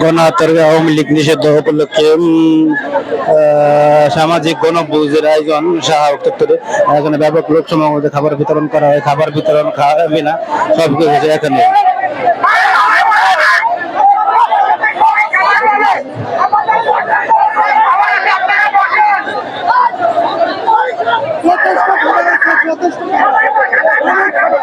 গণহত্যার আওয়ামী লীগ নিষিদ্ধ উপলক্ষে সামাজিক গণভোজের আয়োজন উত্তরে এখানে ব্যাপক লোক সমাগমে খাবার বিতরণ করা হয়। খাবার বিতরণ খাওয়াবি না, সব কিছু এখানে। যথেষ্ট খাবার আছে, যথেষ্ট খাবার। অনেক খাবার।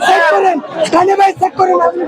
চেক করেন কানে ভাই চেক করেন আপনি